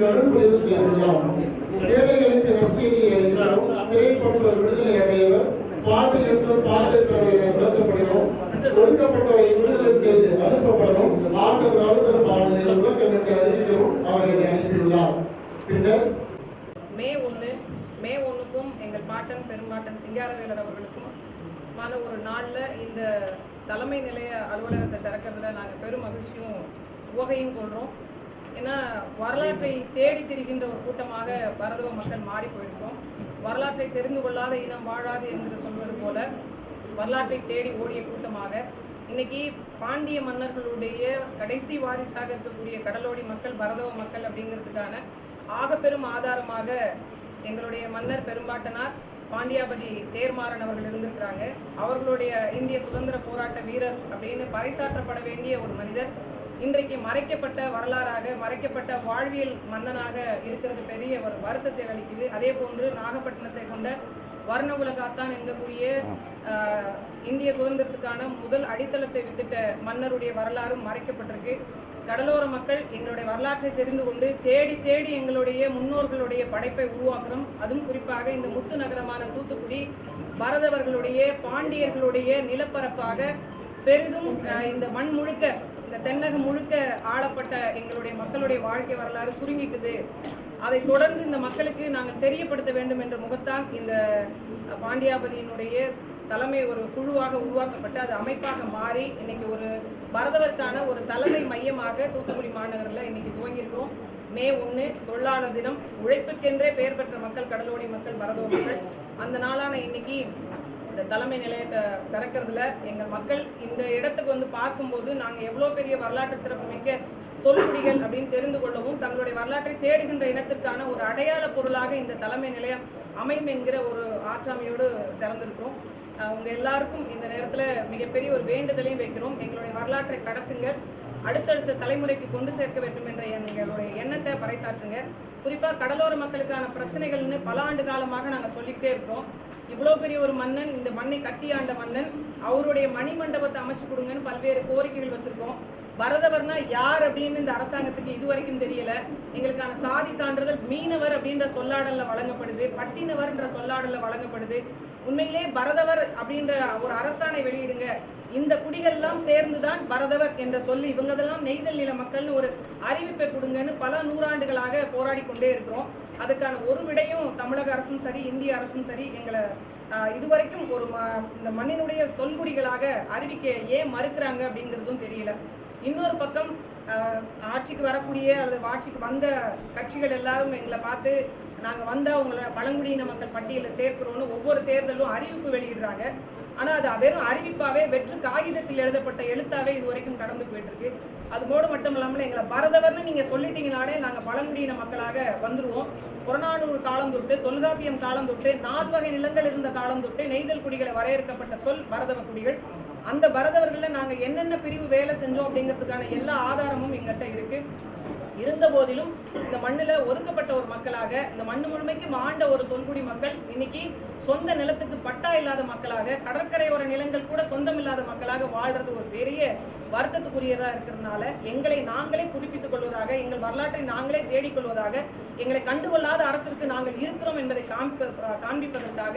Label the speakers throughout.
Speaker 1: எங்களுக்கு அருள்புரிவு செய்துள்ளார் ஏழைகளுக்கு நற்செய்தியை என்றாலும் சிறைப்பட்டோர் விடுதலை அடையவர் பார்வையற்றோர் பார்வை பெறவில்லை விளக்கப்படுகிறோம் ஒடுக்கப்பட்டவரை விடுதலை செய்து அனுப்பப்படணும் ஆண்டவர் அழுத்தல் பாடலில் விளக்கமிட்டு அறிவிக்கவும் அவர்களை அனுப்பியுள்ளார் பின்னர்
Speaker 2: மே ஒன்று மே ஒன்றுக்கும் எங்கள் பாட்டன் பெரும்பாட்டன் சிங்காரவேலர் அவர்களுக்கும் மான ஒரு நாளில் இந்த தலைமை நிலைய அலுவலகத்தை திறக்கிறதுல நாங்கள் பெரும் மகிழ்ச்சியும் உவகையும் கொள்கிறோம் ஏன்னா வரலாற்றை தேடி திரிகின்ற ஒரு கூட்டமாக பரதவ மக்கள் மாறி போயிருக்கோம். வரலாற்றை தெரிந்து கொள்ளாத இனம் வாழாது என்று சொல்வது போல வரலாற்றை தேடி ஓடிய கூட்டமாக இன்னைக்கு பாண்டிய மன்னர்களுடைய கடைசி வாரிசாக இருக்கக்கூடிய கடலோடி மக்கள் பரதவ மக்கள் அப்படிங்கிறதுக்கான ஆகப்பெரும் ஆதாரமாக எங்களுடைய மன்னர் பெரும்பாட்டனார் பாண்டியாபதி தேர்மாறன் அவர்கள் இருந்திருக்கிறாங்க. அவர்களுடைய இந்திய சுதந்திர போராட்ட வீரர் அப்படின்னு பறைசாற்றப்பட வேண்டிய ஒரு மனிதர் இன்றைக்கு மறைக்கப்பட்ட வரலாறாக மறைக்கப்பட்ட வாழ்வியல் மன்னனாக இருக்கிறது பெரிய ஒரு வருத்தத்தை அளிக்குது. அதே போன்று நாகப்பட்டினத்தை கொண்ட வர்ண உலகாத்தான் என்கக்கூடிய இந்திய சுதந்திரத்துக்கான முதல் அடித்தளத்தை வித்திட்ட மன்னருடைய வரலாறும் மறைக்கப்பட்டிருக்கு. கடலோர மக்கள் எங்களுடைய வரலாற்றை தெரிந்து கொண்டு தேடி தேடி எங்களுடைய முன்னோர்களுடைய படைப்பை உருவாக்குறோம். அதுவும் குறிப்பாக இந்த முத்து நகரமான தூத்துக்குடி பரதவர்களுடைய பாண்டியர்களுடைய நிலப்பரப்பாக பெரிதும் இந்த மண் முழுக்க இந்த தென்னகம் முழுக்க ஆளப்பட்ட எங்களுடைய மக்களுடைய வாழ்க்கை வரலாறு சுருங்கிக்குது. அதை தொடர்ந்து இந்த மக்களுக்கு நாங்கள் தெரியப்படுத்த வேண்டும் என்ற முகத்தான் இந்த பாண்டியாபதியினுடைய தலைமை ஒரு குழுவாக உருவாக்கப்பட்டு அது அமைப்பாக மாறி இன்னைக்கு ஒரு பரதவர்க்கான ஒரு தலைமை மையமாக தூத்துக்குடி மாநகரில் இன்னைக்கு துவங்கியிருக்கோம். மே ஒன்று தொழிலாளர் தினம். உழைப்புக்கென்றே பெயர் பெற்ற மக்கள் கடலோடி மக்கள் பரதவ மக்கள் அந்த நாளான இன்னைக்கு இந்த தலைமை நிலையத்தை திறக்கிறதுல எங்கள் மக்கள் இந்த இடத்துக்கு வந்து பார்க்கும்போது நாங்கள் எவ்வளோ பெரிய வரலாற்று சிறப்புமிக்க தொல்குடிகள் அப்படின்னு தெரிந்து கொள்ளவும் தங்களுடைய வரலாற்றை தேடுகின்ற இனத்திற்கான ஒரு அடையாள பொருளாக இந்த தலைமை நிலையம் அமையும் என்கிற ஒரு ஆற்றாமையோடு திறந்திருக்கிறோம். உங்கள் உங்க எல்லாருக்கும் இந்த நேரத்துல மிகப்பெரிய ஒரு வேண்டுதலையும் வைக்கிறோம். எங்களுடைய வரலாற்றை கடத்துங்க. அடுத்தடுத்த தலைமுறைக்கு கொண்டு சேர்க்க வேண்டும் என்ற எங்களுடைய எண்ணத்தை பறைசாற்றுங்க. குறிப்பா கடலோர மக்களுக்கான பிரச்சனைகள்னு பல ஆண்டு காலமாக நாங்க சொல்லிக்கிட்டே இருக்கோம் இவ்வளோ பெரிய ஒரு மன்னன் இந்த மண்ணை கட்டி ஆண்ட மன்னன் அவருடைய மணி மண்டபத்தை அமைச்சு கொடுங்கன்னு பல்வேறு கோரிக்கைகள் வச்சுருக்கோம். பரதவர்னா யார் அப்படின்னு இந்த அரசாங்கத்துக்கு இது வரைக்கும் தெரியல. எங்களுக்கான சாதி சான்றிதழ் மீனவர் அப்படின்ற சொல்லாடல்ல வழங்கப்படுது பட்டினவர்ன்ற சொல்லாடல்ல வழங்கப்படுது. உண்மையிலே பரதவர் அப்படின்ற ஒரு அரசாணை வெளியிடுங்க. இந்த குடிகள்லாம் சேர்ந்துதான் பரதவர் என்ற சொல்லி இவங்கதெல்லாம் நெய்தல் நில மக்கள்னு ஒரு அறிவிப்பை கொடுங்கன்னு பல நூறாண்டுகளாக போராடி கொண்டே இருக்கிறோம். அதுக்கான ஒரு விடையும் தமிழக அரசும் சரி இந்திய அரசும் சரி எங்களை ஆஹ், இதுவரைக்கும் ஒரு ம- இந்த மண்ணினுடைய தொல்குடிகளாக அறிவிக்க ஏன் மறுக்கிறாங்க அப்படிங்கிறதும் தெரியல. இன்னொரு பக்கம் ஆஹ், ஆட்சிக்கு வரக்கூடிய அல்லது ஆட்சிக்கு வந்த கட்சிகள் எல்லாரும் எங்களை பார்த்து நாங்கள் வந்தால் அவங்கள பழங்குடியின மக்கள் பட்டியலில் சேர்க்கிறோன்னு ஒவ்வொரு தேர்தலும் அறிவிப்பு வெளியிடுறாங்க. ஆனால் அது வெறும் அறிவிப்பாகவே வெற்று காகிதத்தில் எழுதப்பட்ட எழுத்தாவே இது வரைக்கும் கடந்து போயிட்டுருக்கு. அது அதுபோடு மட்டும் இல்லாமல் எங்களை பரதவர்னு நீங்கள் சொல்லிட்டீங்கனாலே நாங்கள் பழங்குடியின மக்களாக வந்துடுவோம் புறநானூறு காலம் தொட்டு தொல்காப்பியம் காலம் தொட்டு நால்வகை நிலங்கள் இருந்த காலம் தொட்டு நெய்தல் குடிகளை வரையறுக்கப்பட்ட சொல் பரதவ குடிகள். அந்த பரதவர்களில் நாங்கள் என்னென்ன பிரிவு வேலை செஞ்சோம் அப்படிங்கிறதுக்கான எல்லா ஆதாரமும் எங்கிட்ட இருக்குது இருந்த போதிலும் இந்த மண்ணுல ஒதுக்கப்பட்ட ஒரு மக்களாக இந்த மண்ணு முழுமைக்கும் ஆண்ட ஒரு தொல்குடி மக்கள் இன்னைக்கு சொந்த நிலத்துக்கு பட்டா இல்லாத மக்களாக கடற்கரையோர நிலங்கள் கூட சொந்தம் இல்லாத மக்களாக வாழ்றது ஒரு பெரிய வருத்தத்துக்குரியதாக இருக்கிறதுனால எங்களை நாங்களே புதுப்பித்துக் கொள்வதாக எங்கள் வரலாற்றை நாங்களே தேடிக்கொள்வதாக எங்களை கண்டுகொள்ளாத அரசிற்கு நாங்கள் இருக்கிறோம் என்பதை காண்ப காண்பிப்பதற்காக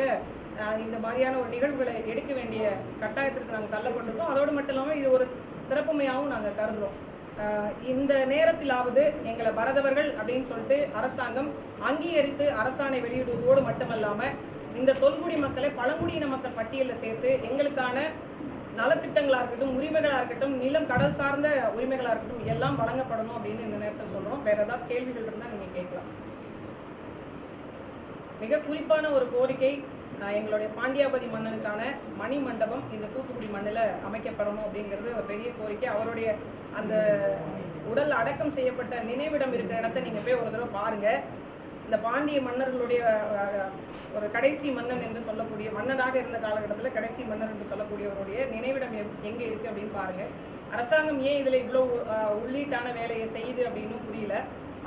Speaker 2: இந்த மாதிரியான ஒரு நிகழ்வுகளை எடுக்க வேண்டிய கட்டாயத்திற்கு நாங்கள் தள்ளப்பட்டிருக்கோம். அதோடு மட்டும் இல்லாமல் இது ஒரு சிறப்புமையாகவும் நாங்கள் கருதுகிறோம் இந்த நேரத்திலாவது எங்களை பரதவர்கள் அப்படின்னு சொல்லிட்டு அரசாங்கம் அங்கீகரித்து அரசாணை வெளியிடுவதோடு மட்டுமல்லாம இந்த தொல்குடி மக்களை பழங்குடியின மக்கள் பட்டியலில் சேர்த்து எங்களுக்கான நலத்திட்டங்களா இருக்கட்டும் உரிமைகளாக இருக்கட்டும் நிலம் கடல் சார்ந்த உரிமைகளாக இருக்கட்டும் எல்லாம் வழங்கப்படணும் அப்படின்னு இந்த நேரத்தில் சொல்கிறோம் வேற ஏதாவது கேள்விகள் இருந்தால் நீங்கள் கேட்கலாம். மிக குறிப்பான ஒரு கோரிக்கை எங்களுடைய பாண்டியாபதி மன்னனுக்கான மணி மண்டபம் இந்த தூத்துக்குடி மண்ணில் அமைக்கப்படணும் அப்படிங்கிறது ஒரு பெரிய கோரிக்கை. அவருடைய அந்த உடல் அடக்கம் செய்யப்பட்ட நினைவிடம் இருக்கிற இடத்த நீங்கள் போய் ஒரு தடவை பாருங்கள் இந்த பாண்டிய மன்னர்களுடைய ஒரு கடைசி மன்னன் என்று சொல்லக்கூடிய மன்னனாக இருந்த காலகட்டத்தில் கடைசி மன்னர் என்று சொல்லக்கூடியவருடைய நினைவிடம் எப்- இருக்குது அப்படின்னு பாருங்கள் அரசாங்கம் ஏன் இதில் இவ்வளோ உள்ளீட்டான வேலையை செய்யுது அப்படின்னு புரியல.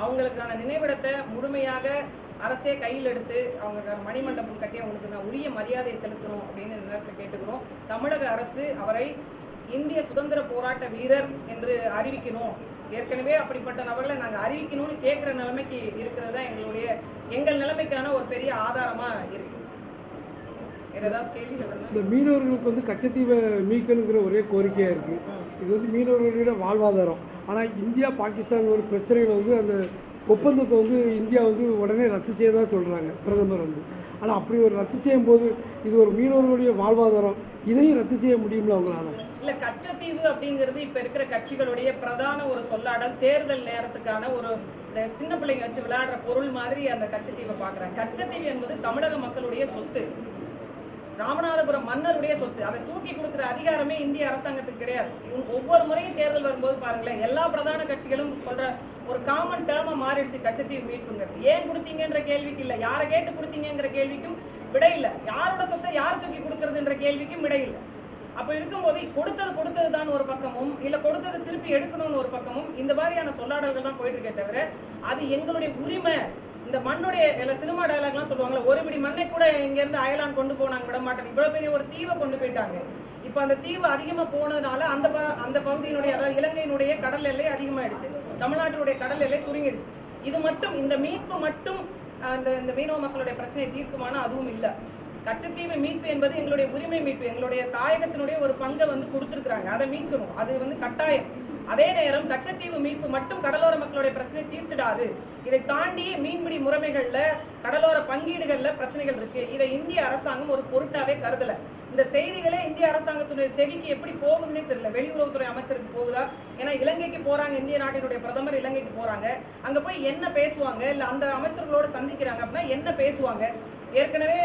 Speaker 2: அவங்களுக்கான நினைவிடத்தை முழுமையாக அரசே கையில் எடுத்து அவங்க மணிமண்டபம் கட்டி அவங்களுக்கு நான் உரிய மரியாதையை செலுத்தணும் அப்படின்னு இந்த நேரத்தில் கேட்டுக்கிறோம். தமிழக அரசு அவரை இந்திய சுதந்திர போராட்ட வீரர் என்று அறிவிக்கணும். ஏற்கனவே அப்படிப்பட்ட நபர்களை நாங்கள் அறிவிக்கணும்னு கேட்குற நிலைமைக்கு இருக்கிறது தான் எங்களுடைய எங்கள் நிலைமைக்கான ஒரு பெரிய ஆதாரமா இருக்கு.
Speaker 3: இந்த மீனவர்களுக்கு வந்து கச்சத்தீவை மீட்கணுங்கிற ஒரே கோரிக்கையாக இருக்குது இது வந்து மீனவர்களுடைய வாழ்வாதாரம். ஆனால் இந்தியா பாகிஸ்தான் ஒரு பிரச்சனையில் வந்து அந்த ஒப்பந்தத்தை வந்து இந்தியா வந்து உடனே ரத்து செய்யதாக சொல்கிறாங்க பிரதமர் வந்து. ஆனால் அப்படி ஒரு ரத்து செய்யும் போது இது ஒரு மீனவர்களுடைய வாழ்வாதாரம். இதையும் ரத்து செய்ய முடியும்ல அவங்களால
Speaker 2: இல்லை கச்சத்தீவு அப்படிங்கிறது இப்போ இருக்கிற கட்சிகளுடைய பிரதான ஒரு சொல்லாடல். தேர்தல் நேரத்துக்கான ஒரு சின்ன பிள்ளைங்க வச்சு விளையாடுற பொருள் மாதிரி அந்த கச்சத்தீவை பார்க்குறாங்க கச்சத்தீவு என்பது தமிழக மக்களுடைய சொத்து. ராமநாதபுரம் மன்னருடைய சொத்து. அதை தூக்கி கொடுக்குற அதிகாரமே இந்திய அரசாங்கத்துக்கு கிடையாது. ஒவ்வொரு முறையும் தேர்தல் வரும்போது பாருங்களேன் எல்லா பிரதான கட்சிகளும் சொல்ற ஒரு காமன் டேர்மா மாறிடுச்சு கச்சத்தீவு மீட்புங்கிறது. ஏன் கொடுத்தீங்கன்ற கேள்விக்கு இல்லை. யாரை கேட்டு கொடுத்தீங்கிற கேள்விக்கும் விடை யாரோட சொத்தை யார் தூக்கி கொடுக்கறதுன்ற கேள்விக்கும் விடை இல்ல. இருக்கும்போது கொடுத்தது கொடுத்தது தான் ஒரு பக்கமும் இல்லை கொடுத்தது திருப்பி எடுக்கணும்னு ஒரு பக்கமும் இந்த மாதிரியான சொல்லாடல்கள் தான் போயிட்டு இருக்கே தவிர அது எங்களுடைய உரிமை. இந்த மண்ணுடைய இல்லை சினிமா டயலாக்லாம் சொல்லுவாங்கல்ல ஒரு பிடி மண்ணை கூட இங்கேருந்து அயலான் கொண்டு போனாங்க விட மாட்டேன். இவ்வளோ பெரிய ஒரு தீவை கொண்டு போயிட்டாங்க. இப்போ அந்த தீவு அதிகமாக போனதுனால அந்த ப- அந்த பகுதியினுடைய அதாவது இலங்கையினுடைய கடல் எல்லை அதிகமாயிடுச்சு. தமிழ்நாட்டினுடைய கடல் எல்லை சுருங்கிடுச்சு. இது மட்டும் இந்த மீட்பு மட்டும் அந்த இந்த மீனவ மக்களுடைய பிரச்சனையை தீர்க்குமானா அதுவும் இல்லை. கச்சத்தீவு மீட்பு என்பது எங்களுடைய உரிமை மீட்பு எங்களுடைய தாயகத்தினுடைய ஒரு பங்கை வந்து கொடுத்துருக்குறாங்க. அதை மீட்கணும். அது வந்து கட்டாயம். அதே நேரம் கச்சத்தீவு மீட்பு மட்டும் கடலோர மக்களுடைய பிரச்சனை தீர்த்துடாது. இதை தாண்டி மீன்பிடி முறைமைகளில் கடலோர பங்கீடுகளில் பிரச்சனைகள் இருக்கு. இதை இந்திய அரசாங்கம் ஒரு பொருட்டாவே கருதலை. இந்த செய்திகளே இந்திய அரசாங்கத்தினுடைய செவிக்கு எப்படி போகுதுன்னே தெரியல. வெளியுறவுத்துறை அமைச்சருக்கு போகுதா? ஏன்னா இலங்கைக்கு போறாங்க இந்திய நாட்டினுடைய பிரதமர் இலங்கைக்கு போறாங்க. அங்க போய் என்ன பேசுவாங்க? இல்ல அந்த அமைச்சர்களோட சந்திக்கிறாங்க அப்படின்னா என்ன பேசுவாங்க? ஏற்கனவே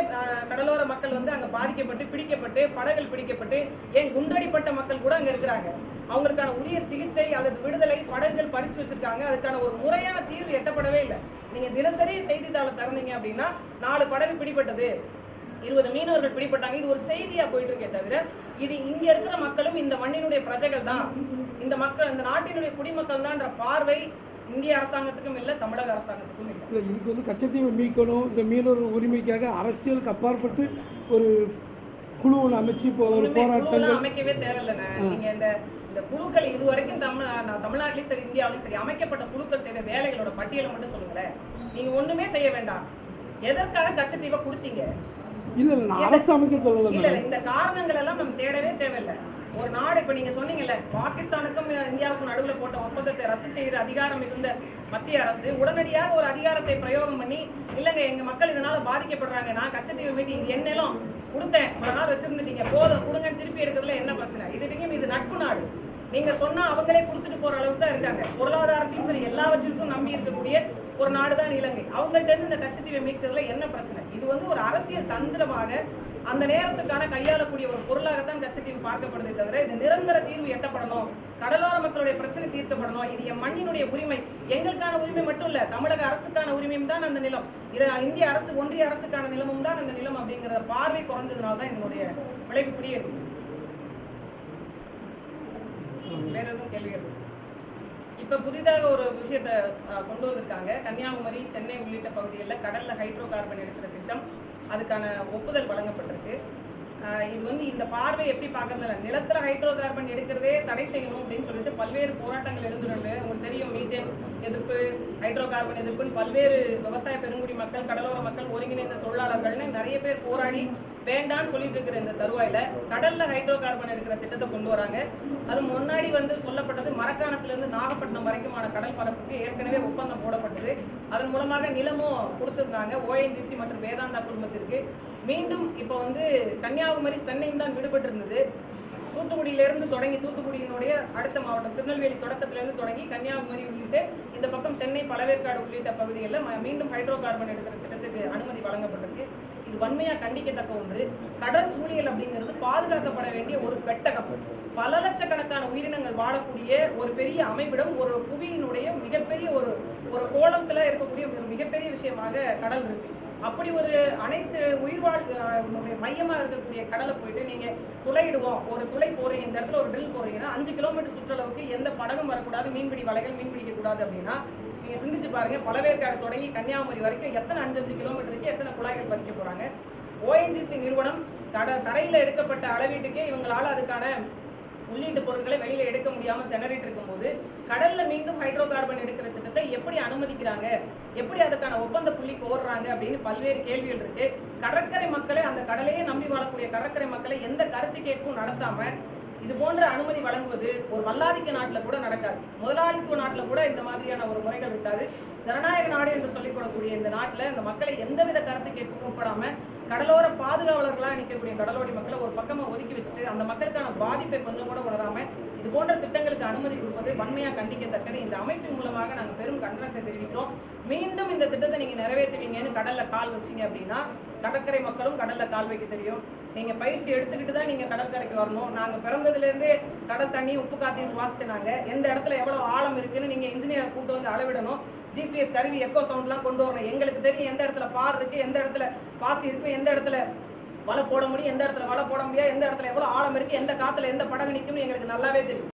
Speaker 2: கடலோர மக்கள் வந்து அங்க பாதிக்கப்பட்டு பிடிக்கப்பட்டு படகுகள் பிடிக்கப்பட்டு ஏன் குண்டடிப்பட்ட மக்கள் கூட அங்க இருக்கிறாங்க. அவங்களுக்கான உரிய சிகிச்சை அல்லது விடுதலை படகுகள் பறிச்சு வச்சிருக்காங்க. அதுக்கான ஒரு முறையான தீர்வு எட்டப்படவே இல்லை. நீங்க தினசரி செய்தித்தாளை திறந்தீங்க அப்படின்னா நாலு படகு பிடிப்பட்டது இருபது மீனவர்கள் பிடிபட்டாங்க. இது ஒரு செய்தியா போயிட்டு இருக்கே தவிர இது இங்க இருக்கிற மக்களும் இந்த மண்ணினுடைய பிரஜைகள் தான். இந்த மக்கள் இந்த நாட்டினுடைய குடிமக்கள் தான்ற பார்வை இந்திய அரசாங்கத்துக்கும் இல்லை தமிழக அரசாங்கத்துக்கும் இல்லை.
Speaker 3: இல்லை இதுக்கு வந்து கச்சத்தீவை மீட்கணும். இந்த மீனவர் உரிமைக்காக அரசியலுக்கு அப்பாற்பட்டு ஒரு குழு ஒன்று அமைச்சு இப்போ ஒரு போராட்டங்கள்.
Speaker 2: அமைக்கவே தேவையில்லைண்ணே. நீங்க இந்த இந்த குழுக்கள் இது வரைக்கும் தமிழ் தமிழ்நாட்டிலையும் சரி இந்தியாவிலையும் சரி அமைக்கப்பட்ட குழுக்கள் செய்த வேலைகளோட பட்டியலை மட்டும் சொல்லுங்களேன். நீங்க ஒண்ணுமே செய்ய வேண்டாம். எதற்காக கச்சத்தீவை கொடுத்தீங்க?
Speaker 3: இல்லை இல்லை நான் அரசு அமைக்க சொல்லலை
Speaker 2: இல்ல இந்த காரணங்கள் எல்லாம் நம்ம தேடவே தேவையில்லை. ஒரு நாடு இப்ப நீங்க சொன்னீங்கல்ல பாகிஸ்தானுக்கும் இந்தியாவுக்கும் நடுவுல போட்ட ஒப்பந்தத்தை ரத்து செய்யற அதிகாரம் மிகுந்த மத்திய அரசு உடனடியாக ஒரு அதிகாரத்தை பிரயோகம் பண்ணி இல்லைங்க எங்க மக்கள் இதனால பாதிக்கப்படுறாங்க நான் கச்சத்தீவு மீட்டி இது என் நிலம் கொடுத்தேன் ஒரு நாள் வச்சிருந்துட்டீங்க போதும் கொடுங்கன்னு திருப்பி எடுக்கிறதுல என்ன பிரச்சனை? இதுடையும் இது நட்பு நாடு. நீங்க சொன்னா அவங்களே கொடுத்துட்டு போற அளவுக்கு தான் இருக்காங்க. பொருளாதாரத்தையும் சரி எல்லாவற்றிற்கும் நம்பி இருக்கக்கூடிய ஒரு நாடு தான் இலங்கை. அவங்கள்ட்ட இருந்து இந்த கச்சத்தீவை மீட்கிறதுல என்ன பிரச்சனை? இது வந்து ஒரு அரசியல் தந்திரமாக அந்த நேரத்துக்கான கையாளக்கூடிய ஒரு பொருளாகத்தான் கச்சத்தீவு பார்க்கப்படுதே தவிர இது நிரந்தர தீர்வு எட்டப்படணும். கடலோர மக்களுடைய பிரச்சனை தீர்க்கப்படணும். இது என் மண்ணினுடைய உரிமை. எங்களுக்கான உரிமை மட்டும் இல்ல தமிழக அரசுக்கான உரிமையும் தான் அந்த நிலம். இந்திய அரசு ஒன்றிய அரசுக்கான நிலமும் தான் அந்த நிலம் அப்படிங்கிற பார்வை குறைஞ்சதுனால தான் இதனுடைய விளைவு இப்படியே இருக்கு வேற எதுவும் கேள்வி இருக்கு இப்போ புதிதாக ஒரு விஷயத்தை கொண்டு வந்திருக்காங்க. கன்னியாகுமரி சென்னை உள்ளிட்ட பகுதிகளில் கடலில் ஹைட்ரோ கார்பன் எடுக்கிற திட்டம் அதுக்கான ஒப்புதல் வழங்கப்பட்டிருக்கு. இது வந்து இந்த பார்வை எப்படி பார்க்கறதுல நிலத்தில் ஹைட்ரோ கார்பன் எடுக்கிறதே தடை செய்யணும் அப்படின்னு சொல்லிட்டு பல்வேறு போராட்டங்கள் எழுந்துள்ளது உங்களுக்கு தெரியும் மீத்தேன் எதிர்ப்பு ஹைட்ரோ கார்பன் எதிர்ப்புன்னு பல்வேறு விவசாய பெருங்குடி மக்கள் கடலோர மக்கள் ஒருங்கிணைந்த தொழிலாளர்கள்னு நிறைய பேர் போராடி வேண்டாம்னு சொல்லிட்டு இருக்கிற இந்த தருவாயில கடல்ல ஹைட்ரோ கார்பன் எடுக்கிற திட்டத்தை கொண்டு வராங்க. அது முன்னாடி வந்து சொல்லப்பட்டது மரக்காணத்துல இருந்து நாகப்பட்டினம் வரைக்குமான கடல் பரப்புக்கு ஏற்கனவே ஒப்பந்தம் போடப்பட்டது. அதன் மூலமாக நிலமும் கொடுத்துருந்தாங்க. ஓஎன்ஜிசி மற்றும் வேதாந்தா குடும்பத்திற்கு. மீண்டும் இப்போ வந்து கன்னியாகுமரி சென்னையும் தான் விடுபட்டு இருந்தது தூத்துக்குடியிலிருந்து தொடங்கி தூத்துக்குடியினுடைய அடுத்த மாவட்டம் திருநெல்வேலி தொடக்கத்திலிருந்து தொடங்கி கன்னியாகுமரி உள்ளிட்ட இந்த பக்கம் சென்னை பழவேற்காடு உள்ளிட்ட பகுதிகளில் மீண்டும் ஹைட்ரோ கார்பன் எடுக்கிற திட்டத்துக்கு அனுமதி வழங்கப்பட்டிருக்கு. இது வன்மையா கண்டிக்கத்தக்க ஒன்று. கடல் சூழியல் அப்படிங்கிறது பாதுகாக்கப்பட வேண்டிய ஒரு பெட்டகம். பல லட்சக்கணக்கான உயிரினங்கள் வாழக்கூடிய ஒரு பெரிய அமைவிடம் ஒரு புவியினுடைய மிகப்பெரிய ஒரு ஒரு கோலத்துல இருக்கக்கூடிய ஒரு மிகப்பெரிய விஷயமாக கடல் இருக்கு. அப்படி ஒரு அனைத்து உயிர்வாழ் அஹ், மையமா இருக்கக்கூடிய கடலை போயிட்டு நீங்க துளையிடுவோம். ஒரு துளை போறீங்க இந்த இடத்துல ஒரு ட்ரில் போறீங்கன்னா அஞ்சு கிலோமீட்டர் சுற்றளவுக்கு எந்த படகும் வரக்கூடாது. மீன்பிடி வலைகள் மீன் பிடிக்க கூடாது அப்படின்னா நீங்க சிந்திச்சு பாருங்க பழவேற்காடு தொடங்கி கன்னியாகுமரி வரைக்கும் எத்தனை அஞ்சஞ்சு கிலோமீட்டருக்கு எத்தனை குழாய்கள் பதிக்க போறாங்க? ஓஎன்ஜிசி நிறுவனம் கட தரையில எடுக்கப்பட்ட அளவீட்டுக்கே இவங்களால அதுக்கான உள்ளீட்டு பொருட்களை வெளியில எடுக்க முடியாம திணறிட்டு இருக்கும்போது கடல்ல மீண்டும் ஹைட்ரோ கார்பன் எடுக்கிற திட்டத்தை எப்படி அனுமதிக்கிறாங்க? எப்படி அதுக்கான ஒப்பந்த புள்ளி கோர்றாங்க? அப்படின்னு பல்வேறு கேள்விகள் இருக்கு. கடற்கரை மக்களை அந்த கடலையே நம்பி வாழக்கூடிய கடற்கரை மக்களை எந்த கருத்து கேட்பும் நடத்தாம இது போன்ற அனுமதி வழங்குவது ஒரு வல்லாதிக்க நாட்டில் கூட நடக்காது. முதலாளித்துவ நாட்டில் கூட இந்த மாதிரியான ஒரு முறைகள் இருக்காது. ஜனநாயக நாடு என்று சொல்லிக் இந்த நாட்டில் இந்த மக்களை எந்தவித கருத்து கேட்கவும் உட்படாம கடலோர பாதுகாவலர்களாக நிற்கக்கூடிய கடலோடி மக்களை ஒரு பக்கமாக ஒதுக்கி வச்சுட்டு அந்த மக்களுக்கான பாதிப்பை கொஞ்சம் கூட உணராமல் இது போன்ற திட்டங்களுக்கு அனுமதி கொடுப்பது வன்மையாக கண்டிக்கத்தக்கது. இந்த அமைப்பின் மூலமாக நாங்கள் பெரும் கண்டனத்தை தெரிவிக்கிறோம். மீண்டும் இந்த திட்டத்தை நீங்க நிறைவேற்றுவீங்கன்னு கடல்ல கால் வச்சீங்க அப்படின்னா கடற்கரை மக்களும் கடல்ல கால் வைக்க தெரியும். நீங்க பயிற்சி எடுத்துக்கிட்டு தான் நீங்க கடற்கரைக்கு வரணும். நாங்க பிறந்ததுல இருந்தே கடல் தண்ணி உப்பு காத்தையும் சுவாசிச்சாங்க எந்த இடத்துல எவ்வளவு ஆழம் இருக்குன்னு நீங்க இன்ஜினியர் கூட்டு வந்து அளவிடணும். ஜிபிஎஸ் கருவி எக்கோ சவுண்ட்லாம் கொண்டு வரணும். எங்களுக்கு தெரியும் எந்த இடத்துல பார் இருக்கு எந்த இடத்துல பாசி இருக்கு எந்த இடத்துல வலை போட முடியும் எந்த இடத்துல வலை போட முடியாது எந்த இடத்துல எவ்வளவு ஆழம் இருக்கு எந்த காத்துல எந்த படகு நிற்கும்னு எங்களுக்கு நல்லாவே தெரியும்.